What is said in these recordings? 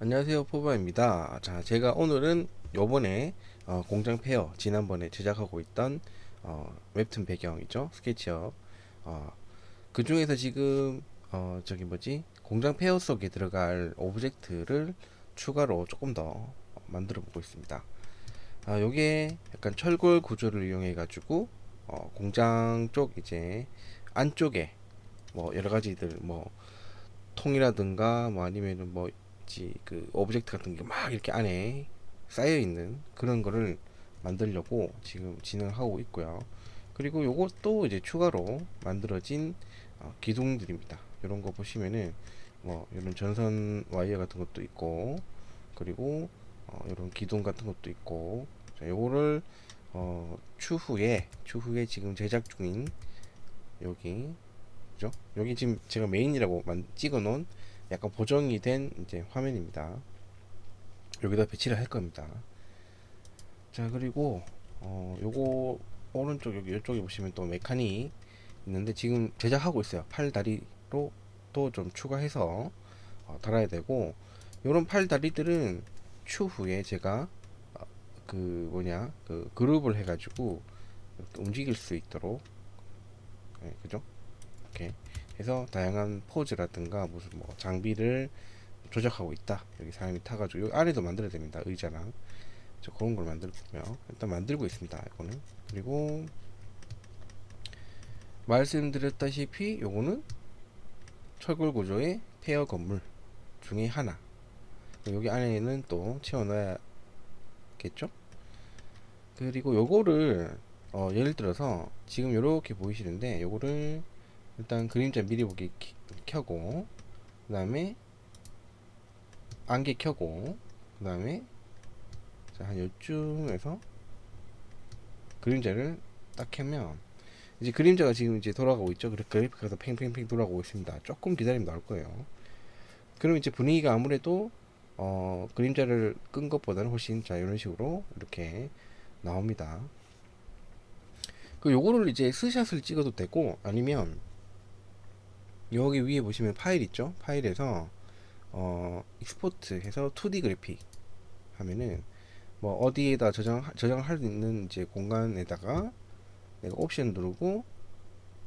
안녕하세요 포바입니다. 자 제가 오늘은 요번에 어, 공장 페어 지난번에 제작하고 있던 어, 웹툰 배경이죠 스케치업. 어, 그 중에서 지금 어, 저기 뭐지? 공장 페어 속에 들어갈 오브젝트를 추가로 조금 더 만들어 보고 있습니다. 아, 요게 약간 철골 구조를 이용해 가지고 어, 공장 쪽 이제 안쪽에 뭐 여러 가지들 뭐 통이라든가 뭐 아니면은 뭐 그 오브젝트 같은 게 막 이렇게 안에 쌓여 있는 그런 거를 만들려고 지금 진행하고 있고요. 그리고 요것도 이제 추가로 만들어진 어, 기둥들입니다. 이런 거 보시면은 뭐 이런 전선 와이어 같은 것도 있고 그리고 어, 이런 기둥 같은 것도 있고 자, 요거를 어, 추후에 추후에 지금 제작 중인 여기 그죠? 여기 지금 제가 메인이라고 만, 찍어 놓은 약간 보정이 된 이제 화면입니다. 여기다 배치를 할 겁니다. 자 그리고 어 요거 오른쪽 여기 이쪽에 보시면 또 메카닉 있는데 지금 제작하고 있어요. 팔 다리로 또 좀 추가해서 어, 달아야 되고 요런 팔 다리들은 추후에 제가 어, 그 뭐냐 그 그룹을 해가지고 이렇게 움직일 수 있도록 네, 그죠? 이렇게 해서 다양한 포즈라든가 무슨 뭐 장비를 조작하고 있다. 여기 사람이 타가지고 여기 안에도 만들어야 됩니다. 의자랑 저 그런 걸 만들고요. 일단 만들고 있습니다. 이거는 그리고 말씀드렸다시피 요거는 철골 구조의 폐허 건물 중에 하나. 여기 안에는 또 채워놔야겠죠? 그리고 요거를 어, 예를 들어서 지금 요렇게 보이시는데 요거를 일단 그림자 미리 보기 키- 켜고 그 다음에 안개 켜고 그 다음에 한 요쯤에서 그림자를 딱 켜면 이제 그림자가 지금 이제 돌아가고 있죠? 그래 그래픽카도 팽팽팽 돌아가고 있습니다. 조금 기다리면 나올 거예요. 그럼 이제 분위기가 아무래도 어 그림자를 끈 것보다는 훨씬 자 이런 식으로 이렇게 나옵니다. 그 요거를 이제 스샷을 찍어도 되고 아니면 여기 위에 보시면 파일 있죠? 파일에서 어, 익스포트 해서 2D 그래픽 하면은 뭐 어디에다 저장 저장할 수 있는 이제 공간에다가 내가 옵션 누르고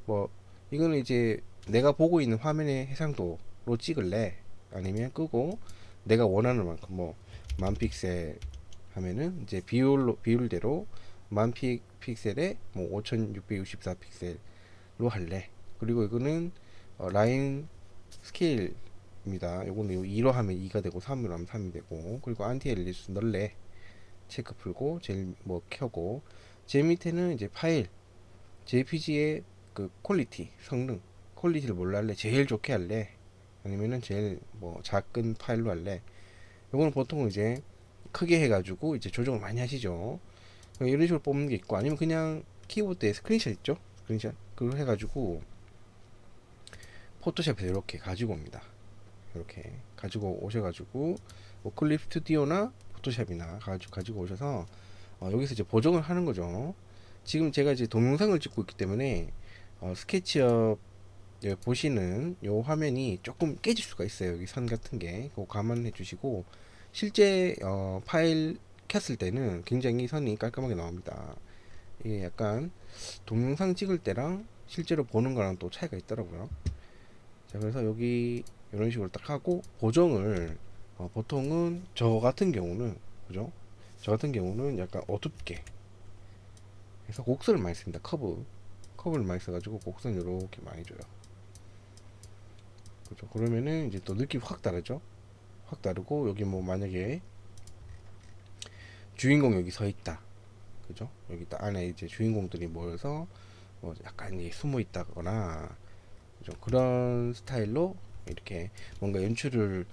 뭐 이거는 이제 내가 보고 있는 화면의 해상도로 찍을래 아니면 끄고 내가 원하는 만큼 뭐 만 픽셀 하면은 이제 비율로 비율대로 만 픽, 픽셀에 뭐 5664 픽셀로 할래 그리고 이거는 어, 라인 스케일입니다. 요거는 2로 하면 2가 되고 3으로 하면 3이 되고 그리고 안티 앨리스 널레 체크 풀고 제일 뭐 켜고 제 밑에는 이제 파일 JPG의 그 퀄리티 성능 퀄리티를 뭘로 할래? 제일 좋게 할래? 아니면은 제일 뭐 작은 파일로 할래? 요거는 보통 이제 크게 해가지고 이제 조정을 많이 하시죠. 이런 식으로 뽑는 게 있고 아니면 그냥 키보드에 스크린샷 있죠? 스크린샷? 그걸 해가지고 포토샵에서 이렇게 가지고 옵니다. 이렇게 가지고 오셔가지고 뭐 클립 스튜디오나 포토샵이나 가지고 가지고 오셔서 어, 여기서 이제 보정을 하는 거죠. 지금 제가 이제 동영상을 찍고 있기 때문에 어, 스케치업 예, 보시는 요 화면이 조금 깨질 수가 있어요. 여기 선 같은 게 그거 감안해 주시고 실제 어, 파일 켰을 때는 굉장히 선이 깔끔하게 나옵니다. 이게 약간 동영상 찍을 때랑 실제로 보는 거랑 또 차이가 있더라고요. 자 그래서 여기 이런 식으로 딱 하고 보정을 어, 보통은 저 같은 경우는 그죠? 저 같은 경우는 약간 어둡게 해서 곡선을 많이 씁니다. 커브 커브를 많이 써가지고 곡선 이렇게 많이 줘요. 그죠? 그러면은 이제 또 느낌 확 다르죠? 확 다르고 여기 뭐 만약에 주인공 여기 서 있다. 그죠? 여기 딱 안에 이제 주인공들이 모여서 뭐 약간 숨어 있다거나 좀 그런 스타일로 이렇게 뭔가 연출을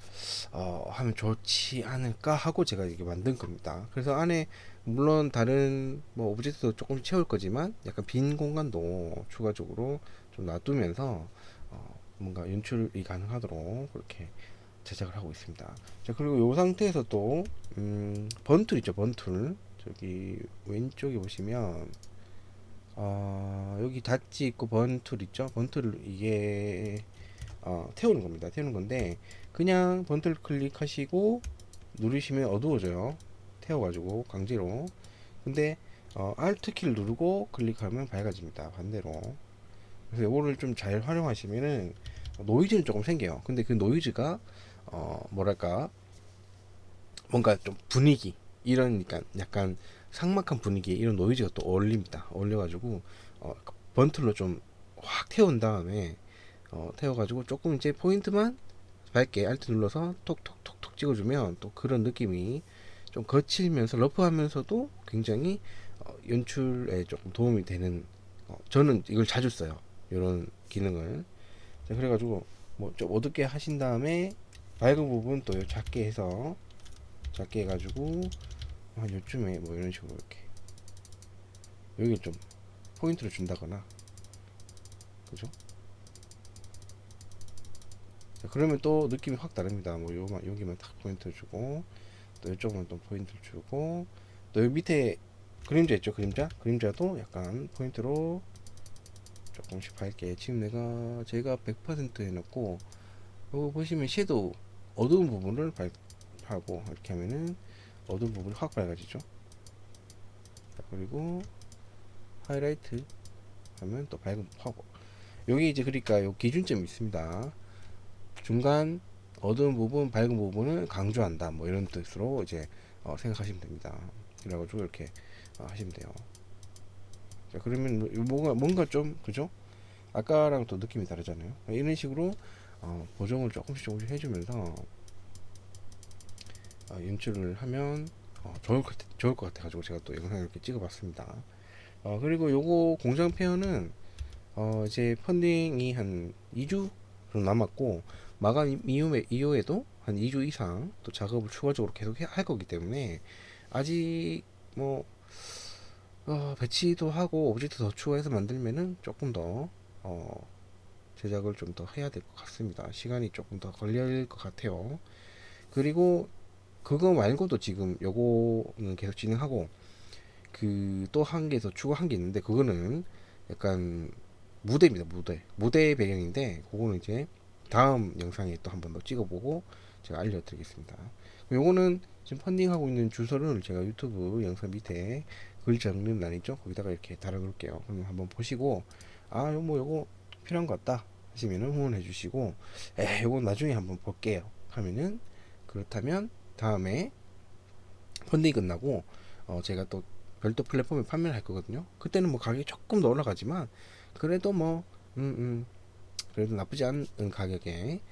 어, 하면 좋지 않을까 하고 제가 이게 만든 겁니다. 그래서 안에 물론 다른 뭐 오브젝트도 조금 채울 거지만 약간 빈 공간도 추가적으로 좀 놔두면서 어, 뭔가 연출이 가능하도록 그렇게 제작을 하고 있습니다. 자 그리고 이 상태에서 또 음, 번툴 있죠 번툴 저기 왼쪽에 보시면 어, 여기 닷지 있고 번툴 있죠? 번툴을 이게 어, 태우는 겁니다. 태우는 건데 그냥 번틀 클릭하시고 누르시면 어두워져요. 태워가지고 강제로. 근데 어, Alt 키를 누르고 클릭하면 밝아집니다. 반대로. 그래서 이거를 좀 잘 활용하시면은 노이즈는 조금 생겨요. 근데 그 노이즈가 어 뭐랄까 뭔가 좀 분위기 이런 그러니까 약간 삭막한 분위기 이런 노이즈가 또 어울립니다. 어울려가지고 어 번틀로 좀 확 태운 다음에 어 태워가지고 조금 이제 포인트만 밝게 알트 눌러서 톡톡톡톡 찍어주면 또 그런 느낌이 좀 거칠면서 러프하면서도 굉장히 어, 연출에 조금 도움이 되는 어, 저는 이걸 자주 써요. 이런 기능을. 자, 그래가지고 뭐 좀 어둡게 하신 다음에 밝은 부분 또 작게 해서 작게 해가지고 한 요쯤에 뭐 이런 식으로 이렇게. 여기 좀 포인트를 준다거나 그죠? 자, 그러면 또 느낌이 확 다릅니다. 뭐 요만 여기만 딱 포인트 주고 또 이쪽은 또 포인트를 주고 또 여기 밑에 그림자 있죠? 그림자? 그림자도 약간 포인트로 조금씩 밝게 지금 내가 제가 100% 해놓고 요거 보시면 섀도우 어두운 부분을 밝하고 이렇게 하면은 어두운 부분이 확 밝아지죠. 자, 그리고 하이라이트 하면 또 밝은 확 여기 이제 그러니까 요 기준점이 있습니다. 중간 어두운 부분, 밝은 부분을 강조한다. 뭐 이런 뜻으로 이제 어, 생각하시면 됩니다. 그래가지고 이렇게 어, 하시면 돼요. 자 그러면 뭐- 뭔가 뭔가 좀 그죠? 아까랑 또 느낌이 다르잖아요. 이런 식으로 어, 보정을 조금씩 조금씩 해주면서 어, 연출을 하면 어, 좋을 것 같, 좋을 것 같아가지고 제가 또 영상을 이렇게 찍어봤습니다. 어, 그리고 요거 공장 페어는 어, 이제 펀딩이 한 2주 정도 남았고 마감 이후에, 이후에도 한 2주 이상 또 작업을 추가적으로 계속 해- 할 거기 때문에 아직 뭐 어, 배치도 하고 오브젝트 더 추가해서 만들면은 조금 더 어, 제작을 좀 더 해야 될 것 같습니다. 시간이 조금 더 걸릴 것 같아요. 그리고 그거 말고도 지금 요거는 계속 진행하고 그 또 한 개 더 추가한 게 있는데 그거는 약간 무대입니다. 무대 무대 배경인데 그거는 이제 다음 영상에 또 한 번 더 찍어보고 제가 알려드리겠습니다. 요거는 지금 펀딩하고 있는 주소를 제가 유튜브 영상 밑에 글 적는 란 있죠? 거기다가 이렇게 달아놓을게요. 그러면 한번 보시고 아, 요뭐 요거 필요한 것 같다 하시면은 후원해 주시고 에, 요거 나중에 한번 볼게요. 하면은 그렇다면 다음에 펀딩이 끝나고 어, 제가 또 별도 플랫폼에 판매를 할 거거든요. 그때는 뭐 가격이 조금 더 올라가지만 그래도 뭐 음, 음, 그래도 나쁘지 않은 가격에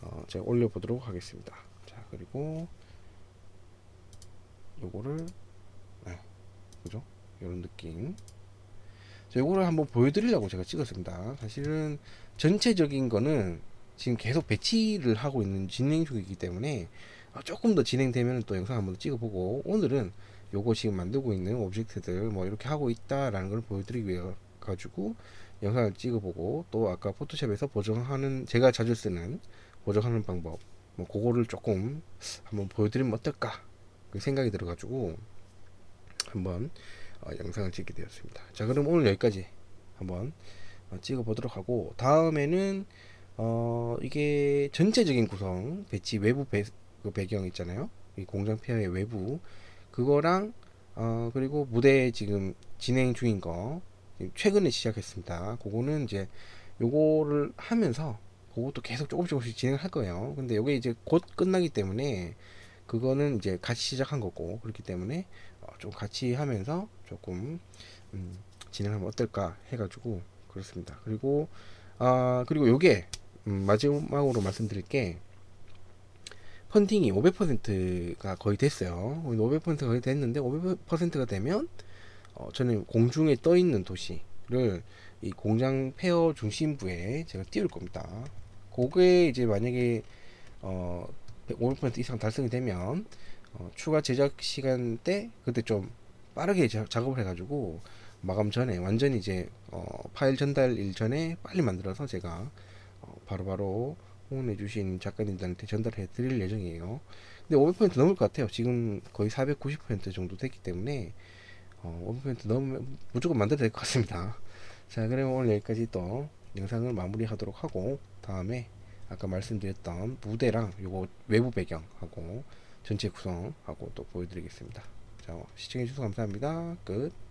어, 제가 올려보도록 하겠습니다. 자 그리고 요거를 네, 그죠? 이런 느낌. 자, 요거를 한번 보여드리려고 제가 찍었습니다. 사실은 전체적인 거는 지금 계속 배치를 하고 있는 진행 중이기 때문에 어, 조금 더 진행되면 또 영상 한번 찍어보고 오늘은 요거 지금 만들고 있는 오브젝트들 뭐 이렇게 하고 있다라는 걸 보여드리기 위해 가지고 영상을 찍어보고 또 아까 포토샵에서 보정하는 제가 자주 쓰는 보정하는 방법 뭐 그거를 조금 한번 보여드리면 어떨까 그 생각이 들어가지고 한번 어, 영상을 찍게 되었습니다. 자 그럼 오늘 여기까지 한번 어, 찍어보도록 하고 다음에는 어 이게 전체적인 구성 배치 외부 배, 그 배경 있잖아요. 이 공장 페어의 외부 그거랑 어 그리고 무대 지금 진행 중인 거 최근에 시작했습니다. 그거는 이제 요거를 하면서 그것도 계속 조금씩 조금씩 진행을 할 거예요. 근데 요게 이제 곧 끝나기 때문에 그거는 이제 같이 시작한 거고 그렇기 때문에 어, 좀 같이 하면서 조금 음, 진행하면 어떨까 해가지고 그렇습니다. 그리고 아 그리고 요게 음, 마지막으로 말씀드릴 게 펀딩이 500%가 거의 됐어요. 500%가 거의 됐는데 500%가 되면 어, 저는 공중에 떠 있는 도시를 이 공장 폐허 중심부에 제가 띄울 겁니다. 그게 이제 만약에 어, 500% 이상 달성이 되면 어, 추가 제작 시간 때 그때 좀 빠르게 자- 작업을 해가지고 마감 전에 완전히 이제 어, 파일 전달 일 전에 빨리 만들어서 제가 어, 바로바로 후원해 주신 작가님들한테 전달해 드릴 예정이에요. 근데 500% 넘을 것 같아요. 지금 거의 490% 정도 됐기 때문에 어, 500% 넘으면 무조건 만들어야 될 것 같습니다. 자, 그러면 오늘 여기까지 또 영상을 마무리하도록 하고 다음에 아까 말씀드렸던 무대랑 요거 외부 배경하고 전체 구성하고 또 보여드리겠습니다. 자, 시청해주셔서 감사합니다. 끝.